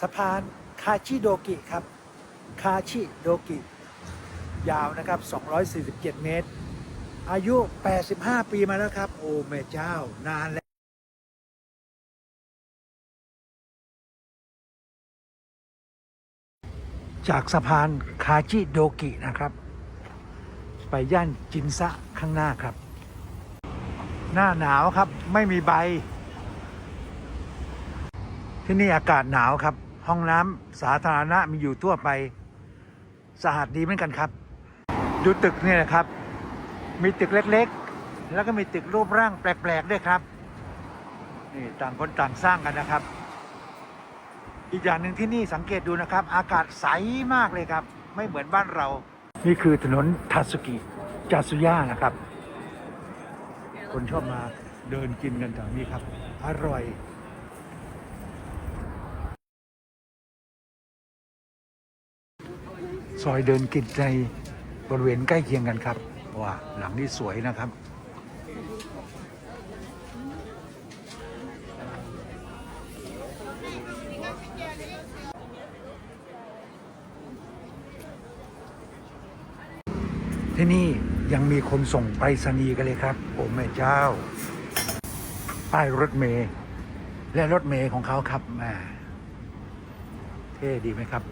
สะพานคาชิโดกิครับ คาชิโดกิ ยาวนะครับ 247 เมตร อายุ 85 ปีมาแล้วครับ โอ้แม่เจ้า นานแล้วจากสะพานคาชิโดกินะครับ ไปย่านจินซะข้างหน้าครับ หน้าหนาวครับไม่มีใบ ที่นี่อากาศหนาวครับ ห้องน้ำสาธารณะมีอยู่ทั่วไปสะอาดดีเหมือนกันครับดูตึกเนี่ยนะครับ มีตึกเล็กๆ แล้วก็มีตึกรูปร่างแปลกๆด้วยครับนี่ต่างคนต่างสร้างกันนะครับ อีกอย่างหนึ่งที่นี่สังเกตดูนะครับ อากาศใสมากเลยครับ ไม่เหมือนบ้านเรา นี่คือถนนทาสุกิจาสุย่านะครับ คนชอบมาเดินกินกันแถวนี้ครับ อร่อย ซอยเดินกินในบริเวณใกล้เคียงกันครับว้าหลังนี้สวยนะครับที่นี่ยังมีคนส่งไปรษณีย์กันเลยครับ โอ้แม่เจ้า ป้ายรถเมย์และรถเมย์ของเขาครับแม่เท่ดีไหมครับ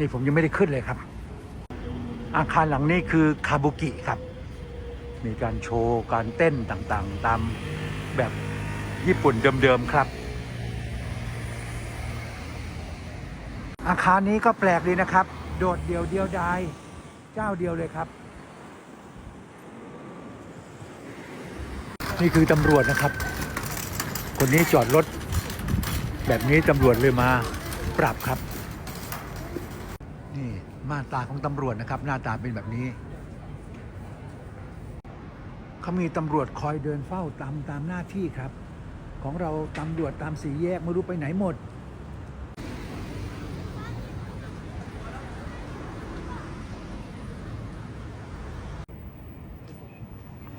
นี่ผมยังไม่ได้ขึ้นเลยครับ อาคารหลังนี้คือคาบุกิครับ มีการโชว์การเต้นต่างๆ ตามแบบญี่ปุ่นเดิมๆครับ อาคารนี้ก็แปลกดีนะครับ โดดเดียวเดียวดายเจ้าเดียวเลยครับ นี่คือตำรวจนะครับ คนนี้จอดรถแบบนี้ตำรวจเลยมาปรับครับ มาตาของตำรวจนะครับ หน้าตาเป็นแบบนี้เขามีตำรวจคอยเดินเฝ้าตามตามหน้าที่ครับ ของเราตำรวจตามสี่แยกไม่รู้ไปไหนหมด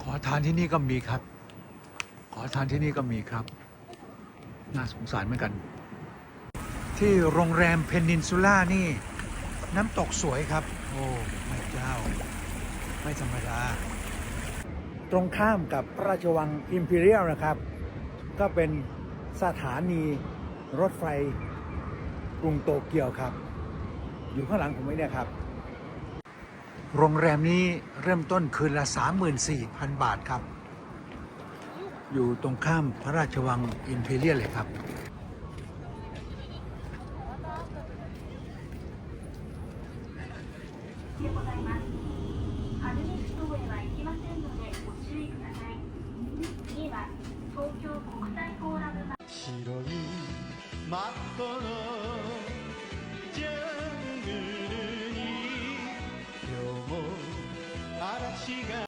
ขอทานที่นี่ก็มีครับ ขอทานที่นี่ก็มีครับ น่าสงสารเหมือนกัน ที่โรงแรมเพนินซูล่านี่ น้ำตกสวยครับ โอ้แม่เจ้า ไม่ธรรมดา ตรงข้ามกับพระราชวังอิมพีเรียลนะครับ ก็เป็นสถานีรถไฟกรุงโตเกียวครับ อยู่ข้างหลังผมไว้เนี่ยครับ โรงแรมนี้เริ่มต้นคืนละ 34,000 บาทครับ อยู่ตรงข้ามพระราชวังอิมพีเรียลเลยครับ でございます。アルミストへは行きませんのでご注意ください。次は東京国際フォーラム前白いマットの